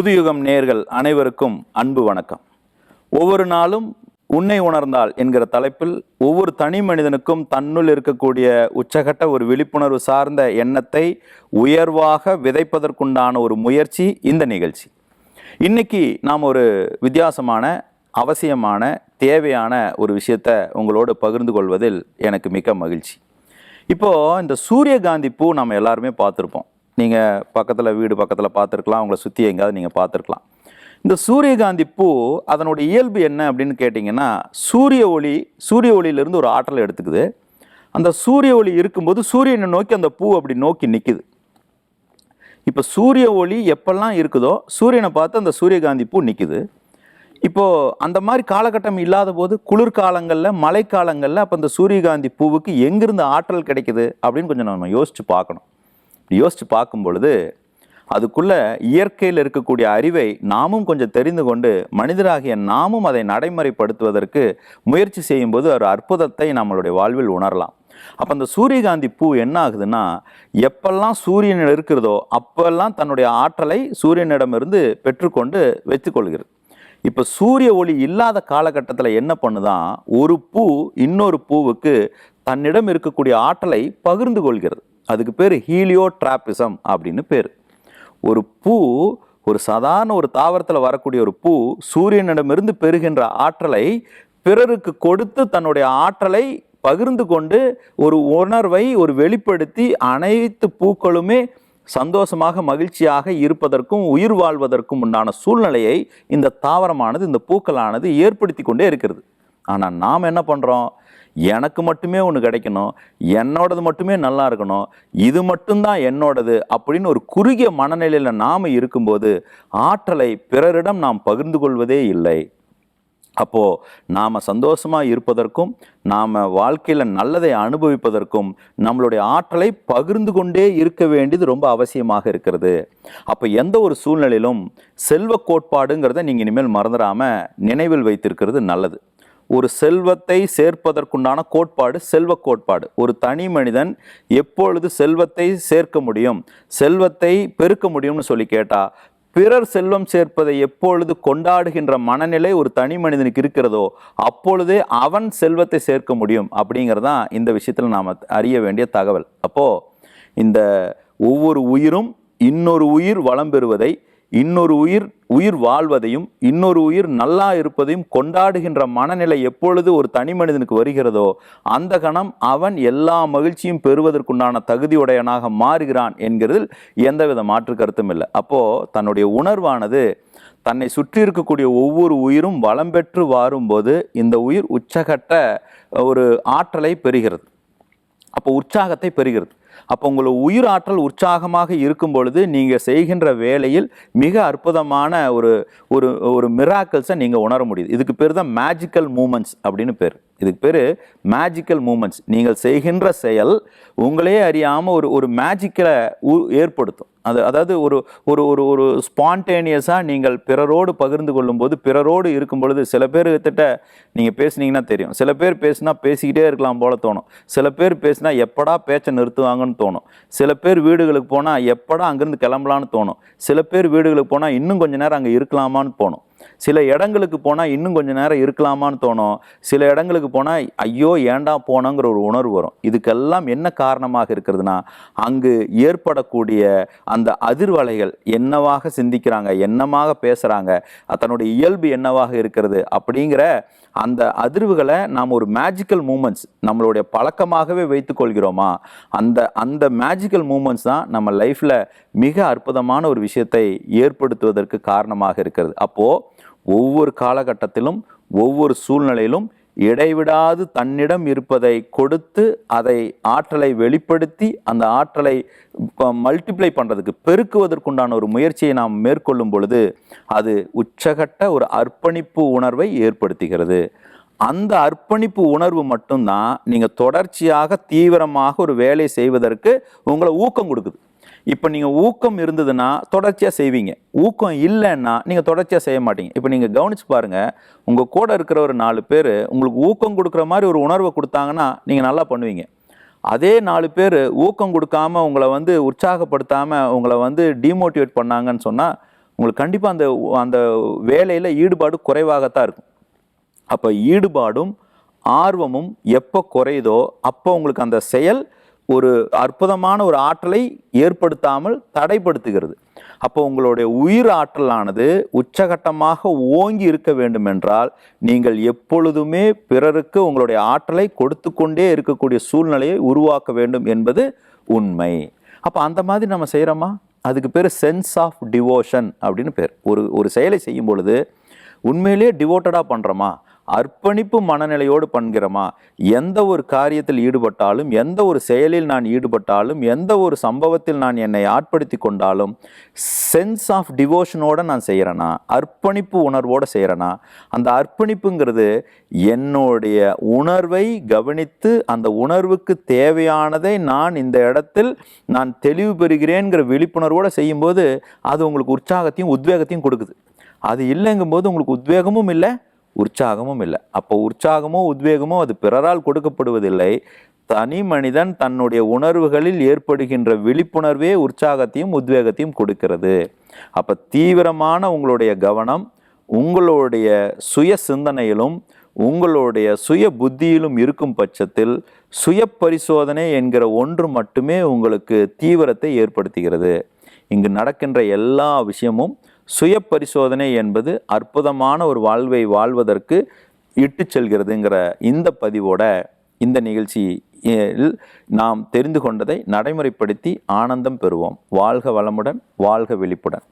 புதுயுகம் நேர்கள் அனைவருக்கும் அன்பு வணக்கம். ஒவ்வொரு நாளும் உன்னை உணர்ந்தால் என்கிற தலைப்பில் ஒவ்வொரு தனி மனிதனுக்கும் தன்னுள் இருக்கக்கூடிய உச்சகட்ட ஒரு விழிப்புணர்வு சார்ந்த எண்ணத்தை உயர்வாக விதைப்பதற்குண்டான ஒரு முயற்சி இந்த நிகழ்ச்சி. இன்னைக்கு நாம் ஒரு வித்தியாசமான அவசியமான தேவையான ஒரு விஷயத்தை உங்களோடு பகிர்ந்து கொள்வதில் எனக்கு மிக்க மகிழ்ச்சி. இப்போது இந்த சூரியகாந்தி பூ நம்ம எல்லாருமே பார்த்துருப்போம். நீங்கள் பக்கத்தில் வீடு பக்கத்தில் பார்த்துருக்கலாம் அவங்கள சுற்றி எங்கேயாவது நீங்கள் பார்த்துருக்கலாம். இந்த சூரியகாந்தி பூ அதனுடைய இயல்பு என்ன அப்படின்னு கேட்டிங்கன்னா சூரிய ஒளி சூரிய ஒளியிலிருந்து ஒரு ஆற்றலை எடுத்துக்குது. அந்த சூரிய ஒளி இருக்கும்போது சூரியனை நோக்கி அந்த பூ அப்படி நோக்கி நிற்குது இப்போ சூரிய ஒளி எப்பெல்லாம் இருக்குதோ சூரியனை பார்த்து அந்த சூரியகாந்தி பூ நிற்குது இப்போது அந்த மாதிரி காலகட்டம் இல்லாத போது குளிர்காலங்களில் மழைக்காலங்களில் அப்போ அந்த சூரியகாந்தி பூவுக்கு எங்கிருந்து ஆற்றல் கிடைக்குது அப்படின்னு கொஞ்சம் நம்ம யோசித்து பார்க்கணும். இப்படி யோசித்து பார்க்கும் பொழுது அதுக்குள்ளே இயற்கையில் இருக்கக்கூடிய அறிவை நாமும் கொஞ்சம் தெரிந்து கொண்டு மனிதராகிய நாமும் அதை நடைமுறைப்படுத்துவதற்கு முயற்சி செய்யும்போது ஒரு அற்புதத்தை நம்மளுடைய வாழ்வில் உணரலாம். அப்போ அந்த சூரியகாந்தி பூ என்ன ஆகுதுன்னா எப்பெல்லாம் சூரியன் இருக்கிறதோ அப்பெல்லாம் தன்னுடைய ஆற்றலை சூரியனிடமிருந்து பெற்றுக்கொண்டு வைத்துக்கொள்கிறது இப்போ சூரிய ஒளி இல்லாத காலகட்டத்தில் என்ன பண்ணுதான் ஒரு பூ இன்னொரு பூவுக்கு தன்னிடம் இருக்கக்கூடிய ஆற்றலை பகிர்ந்து கொள்கிறது. அதுக்கு பேர் ஹீலியோ ட்ராப்பிசம் அப்படின்னு பேர். ஒரு பூ ஒரு சாதாரண ஒரு தாவரத்தில் வரக்கூடிய ஒரு பூ சூரியனிடமிருந்து பெறுகின்ற ஆற்றலை பிறருக்கு கொடுத்து தன்னுடைய ஆற்றலை பகிர்ந்து கொண்டு ஒரு உணர்வை ஒரு வெளிப்படுத்தி அனைத்து பூக்களுமே சந்தோஷமாக மகிழ்ச்சியாக இருப்பதற்கும் உயிர் வாழ்வதற்கும் உண்டான சூழ்நிலையை இந்த தாவரமானது இந்த பூக்களானது ஏற்படுத்தி கொண்டே இருக்கிறது. ஆனால் நாம் என்ன பண்ணுறோம் எனக்கு மட்டுமே ஒன்று கிடைக்கணும் என்னோடது மட்டுமே நல்லா இருக்கணும் இது மட்டும்தான் என்னோடது அப்படின்னு ஒரு குறுகிய மனநிலையில் நாம் இருக்கும்போது ஆற்றலை பிறரிடம் நாம் பகிர்ந்து கொள்வதே இல்லை. அப்போது நாம் சந்தோஷமாக இருப்பதற்கும் நாம் வாழ்க்கையில் நல்லதை அனுபவிப்பதற்கும் நம்மளுடைய ஆற்றலை பகிர்ந்து கொண்டே இருக்க வேண்டியது ரொம்ப அவசியமாக இருக்கிறது. அப்போ எந்த ஒரு சூழ்நிலையிலும் செல்வ கோட்பாடுங்கிறத நீங்கள் இனிமேல் மறந்துடாமல் நினைவில் வைத்திருக்கிறது நல்லது. ஒரு செல்வத்தை சேர்ப்பதற்குண்டான கோட்பாடு செல்வ கோட்பாடு. ஒரு தனி மனிதன் எப்பொழுது செல்வத்தை சேர்க்க முடியும் செல்வத்தை பெருக்க முடியும்னு சொல்லி கேட்டா பிறர் செல்வம் சேர்ப்பதை எப்பொழுது கொண்டாடுகின்ற மனநிலை ஒரு தனி மனிதனுக்கு இருக்கிறதோ அப்பொழுதே அவன் செல்வத்தை சேர்க்க முடியும் அப்படிங்கிறதான் இந்த விஷயத்தில் நாம் அறிய வேண்டிய தகவல். அப்போது இந்த ஒவ்வொரு உயிரும் இன்னொரு உயிர் வளம் பெறுவதை இன்னொரு உயிர் உயிர் வாழ்வதையும் இன்னொரு உயிர் நல்லா இருப்பதையும் கொண்டாடுகின்ற மனநிலை எப்பொழுது ஒரு தனி மனிதனுக்கு வருகிறதோ அந்த கணம் அவன் எல்லா மகிழ்ச்சியும் பெறுவதற்குண்டான தகுதியுடையனாக மாறுகிறான் என்கிறதில் எந்தவித மாற்று கருத்தும் இல்லை. அப்போது தன்னுடைய உணர்வானது தன்னை சுற்றி இருக்கக்கூடிய ஒவ்வொரு உயிரும் வளம் பெற்று வாரும்போது இந்த உயிர் உச்சகட்ட ஒரு ஆற்றலை பெறுகிறது. அப்போ உற்சாகத்தை பெறுகிறது. அப்போ உங்களை உயிர் ஆற்றல் உற்சாகமாக இருக்கும் பொழுது நீங்கள் செய்கின்ற வேலையில் மிக அற்புதமான ஒரு ஒரு ஒரு மிராக்கிள்ஸை நீங்கள் உணர முடியுது. இதுக்கு பேர் தான் மேஜிக்கல் மூமெண்ட்ஸ் அப்படின்னு பேர். இதுக்கு பேர் மேஜிக்கல் மூமெண்ட்ஸ் நீங்கள் செய்கின்ற செயல் உங்களே அறியாமல் ஒரு ஒரு மேஜிக்கலை ஏற்படுத்தும். அது அதாவது ஒரு ஒரு ஒரு ஒரு ஸ்பான்டேனியஸாக நீங்கள் பிறரோடு பகிர்ந்து கொள்ளும்போது பிறரோடு இருக்கும் பொழுது சில பேர் கிட்ட நீங்கள் பேசுனீங்கன்னா தெரியும். சில பேர் பேசுனா பேசிக்கிட்டே இருக்கலாம் போல தோணும். சில பேர் பேசினா எப்படா பேச்சை நிறுத்துவாங்கன்னு தோணும். சில பேர் வீடுகளுக்கு போனால் எப்படா அங்கேருந்து கிளம்பலான்னு தோணும். சில பேர் வீடுகளுக்கு போனால் இன்னும் கொஞ்சம் நேரம் அங்கே இருக்கலாமான்னு தோணும். சில இடங்களுக்கு போனால் இன்னும் கொஞ்சம் நேரம் இருக்கலாமான்னு தோணும். சில இடங்களுக்கு போனால் ஐயோ ஏண்டா போனோங்கிற ஒரு உணர்வு வரும். இதுக்கெல்லாம் என்ன காரணமாக இருக்கிறதுனா அங்கு ஏற்படக்கூடிய அந்த அதிர்வலைகள் என்னவாக சிந்திக்கிறாங்க என்னமாக பேசுகிறாங்க தன்னுடைய இயல்பு என்னவாக இருக்கிறது அப்படிங்கிற அந்த அதிர்வுகளை நாம் ஒரு மேஜிக்கல் மூமெண்ட்ஸ் நம்மளுடைய பழக்கமாகவே வைத்துக்கொள்கிறோமா அந்த அந்த மேஜிக்கல் மூமெண்ட்ஸ் தான் நம்ம லைஃப்பில் மிக அற்புதமான ஒரு விஷயத்தை ஏற்படுத்துவதற்கு காரணமாக இருக்கிறது. அப்போது ஒவ்வொரு காலகட்டத்திலும் ஒவ்வொரு சூழ்நிலையிலும் இடைவிடாது தன்னிடம் இருப்பதை கொடுத்து அதை ஆற்றலை வெளிப்படுத்தி அந்த ஆற்றலை மல்டிப்ளை பண்ணுறதுக்கு பெருக்குவதற்குண்டான ஒரு முயற்சியை நாம் மேற்கொள்ளும் பொழுது அது உச்சகட்ட ஒரு அர்ப்பணிப்பு உணர்வை ஏற்படுத்துகிறது. அந்த அர்ப்பணிப்பு உணர்வு மட்டும்தான் நீங்கள் தொடர்ச்சியாக தீவிரமாக ஒரு வேலை செய்வதற்கு உங்களை ஊக்கம் கொடுக்குது. இப்போ நீங்கள் ஊக்கம் இருந்ததுன்னா தொடர்ச்சியாக செய்வீங்க. ஊக்கம் இல்லைன்னா நீங்கள் தொடர்ச்சியாக செய்ய மாட்டீங்க. இப்போ நீங்கள் கவனிச்சு பாருங்கள் உங்கள் கூட இருக்கிற ஒரு நாலு பேர் உங்களுக்கு ஊக்கம் கொடுக்குற மாதிரி ஒரு உணர்வை கொடுத்தாங்கன்னா நீங்கள் நல்லா பண்ணுவீங்க. அதே நாலு பேர் ஊக்கம் கொடுக்காம உங்களை வந்து உற்சாகப்படுத்தாமல் உங்களை வந்து டிமோட்டிவேட் பண்ணாங்கன்னு சொன்னால் உங்களுக்கு கண்டிப்பாக அந்த அந்த வேலையில் ஈடுபாடு குறைவாகத்தான் இருக்கும். அப்போ ஈடுபாடும் ஆர்வமும் எப்போ குறையுதோ அப்போ உங்களுக்கு அந்த செயல் ஒரு அற்புதமான ஒரு ஆற்றலை ஏற்படுத்தாமல் தடைப்படுத்துகிறது. அப்போ உங்களுடைய உயிர் ஆற்றலானது உச்சகட்டமாக ஓங்கி இருக்க வேண்டும் என்றால் நீங்கள் எப்பொழுதுமே பிறருக்கு உங்களுடைய ஆற்றலை கொடுத்து கொண்டே இருக்கக்கூடிய சூழ்நிலையை உருவாக்க வேண்டும் என்பது உண்மை. அப்போ அந்த மாதிரி நம்ம செய்கிறோமா அதுக்கு பேர் சென்ஸ் ஆஃப் டிவோஷன் அப்படின்னு பேர். ஒரு ஒரு செயலை செய்யும் பொழுது உண்மையிலேயே டிவோட்டடாக பண்ணுறோமா அர்ப்பணிப்பு மனநிலையோடு பண்ணுகிறோமா? எந்த ஒரு காரியத்தில் ஈடுபட்டாலும் எந்த ஒரு செயலில் நான் ஈடுபட்டாலும் எந்த ஒரு சம்பவத்தில் நான் என்னை ஆட்படுத்தி கொண்டாலும் சென்ஸ் ஆஃப் டிவோஷனோட நான் செய்கிறேனா அர்ப்பணிப்பு உணர்வோடு செய்கிறேனா அந்த அர்ப்பணிப்புங்கிறது என்னுடைய உணர்வை கவனித்து அந்த உணர்வுக்கு தேவையானதை நான் இந்த இடத்தில் நான் தெளிவு பெறுகிறேங்கிற விழிப்புணர்வோடு செய்யும்போது அது உங்களுக்கு உற்சாகத்தையும் உத்வேகத்தையும் கொடுக்குது. அது இல்லைங்கும்போது உங்களுக்கு உத்வேகமும் இல்லை உற்சாகமும் இல்லை. அப்போ உற்சாகமோ உத்வேகமோ அது பிறரால் கொடுக்கப்படுவதில்லை. தனி மனிதன் தன்னுடைய உணர்வுகளில் ஏற்படுகின்ற விழிப்புணர்வே உற்சாகத்தையும் உத்வேகத்தையும் கொடுக்கிறது. அப்போ தீவிரமான உங்களுடைய கவனம் உங்களுடைய சுய சிந்தனையிலும் உங்களுடைய சுய புத்தியிலும் இருக்கும் பட்சத்தில் சுய பரிசோதனை என்கிற ஒன்று மட்டுமே உங்களுக்கு தீவிரத்தை ஏற்படுத்துகிறது. இங்கு நடக்கின்ற எல்லா விஷயமும் சுய பரிசோதனை என்பது அற்புதமான ஒரு வாழ்வை வாழ்வதற்கு இட்டு செல்கிறதுங்கிற இந்த பதிவோட இந்த நிகழ்ச்சியில் நாம் தெரிந்து கொண்டதை நடைமுறைப்படுத்தி ஆனந்தம் பெறுவோம். வாழ்க வளமுடன் வாழ்க விழிப்புடன்